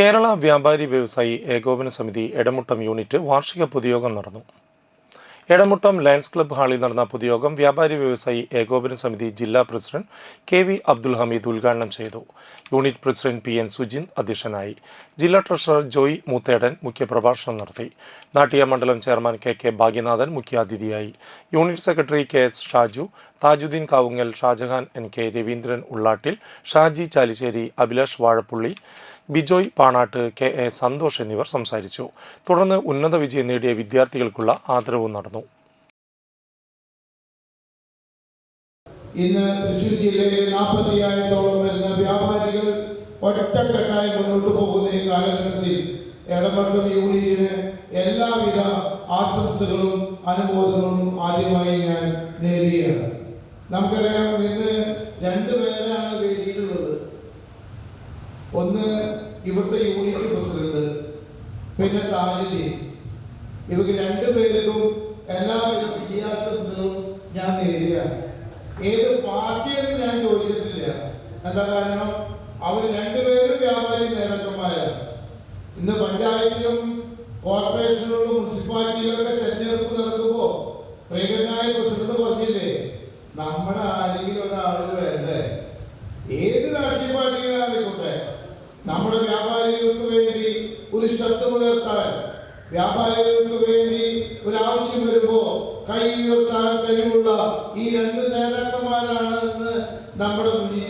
കേരള വ്യാപാരി വ്യവസായി ഏകോപന സമിതി എടമുട്ടം യൂണിറ്റ് വാർഷിക പൊതുയോഗം നടന്നു. എടമുട്ടം ലയൺസ് ക്ലബ്ബ് ഹാളിൽ നടന്ന പൊതുയോഗം വ്യാപാരി വ്യവസായി ഏകോപന സമിതി ജില്ലാ president K V Abdul Hameed ഉദ്ഘാടനം ചെയ്തു. Unit president P N Sujin അധ്യക്ഷനായി. ജില്ലാ ട്രഷറർ ജോയ് മൂത്തേടൻ മുഖ്യപ്രഭാഷണം നടത്തി. നാട്ടിയ മണ്ഡലം ചെയർമാൻ കെ കെ ഭാഗ്യനാഥൻ മുഖ്യാതിഥിയായി. Unit secretary K S Shaju Thajudheen Kavungal Shajahan N K Raveendran Ullattil Shaji Chalissery Abhilash Vazhappully Bijoy Panattu K A Santhosh എന്നിവർ സംസാരിച്ചു. തുടർന്ന് ഉന്നത വിജയം നേടിയ വിദ്യാർത്ഥികൾക്കുള്ള ആദരവും നടന്നു. ഇന്ന് നാൽപ്പത്തിയായിരത്തോളം വരുന്ന വ്യാപാരികൾ ഒറ്റക്കെട്ടായി മുന്നോട്ട് പോകുന്ന ഈ കാലഘട്ടത്തിൽ യൂണിയന് എല്ലാവിധ ആശംസകളും ആദ്യമായി ഞാൻ നേടിയാണ് നമുക്കറിയാം ഇന്ന് രണ്ട് പേരാണ് വേദിയിലുള്ളത് ഒന്ന് ഇവിടുത്തെ യൂണിറ്റ് പ്രസിഡന്റ് പിന്നെ താലിലി ഇവർക്ക് രണ്ടുപേർക്കും എല്ലാവിധ വിദ്യാഭ്യാസത്തിലും ഞാൻ നേരിടുകയാണ്. ഏത് പാർട്ടിയെന്ന് ഞാൻ ചോദിച്ചിട്ടില്ല. എന്താ കാരണം? അവർ രണ്ടുപേരും വ്യാപാരി നേതാക്കന്മാരാണ്. ഇന്ന് പഞ്ചായത്തിലും കോർപ്പറേഷനിലും മുനിസിപ്പാലിറ്റിയിലൊക്കെ തെരഞ്ഞെടുപ്പ് നടക്കുമ്പോൾ പ്രിയങ്കരനായ പ്രസിഡന്റ് പറഞ്ഞില്ലേ നമ്മുടെ ആരെങ്കിലും ഒരാൾ വേണ്ടേ? ഏത് രാഷ്ട്രീയ പാർട്ടികളായിക്കോട്ടെ നമ്മുടെ വ്യാപാരികൾക്ക് വേണ്ടി ഒരു ശബ്ദമുയർത്താൻ വ്യാപാരികൾക്ക് വേണ്ടി ഒരു ആവശ്യം വരുമ്പോ കൈ ഉയർത്താൻ കഴിവുള്ള ഈ രണ്ട് നേതാക്കന്മാരാണ് ഇന്ന് നമ്മുടെ മുന്നിൽ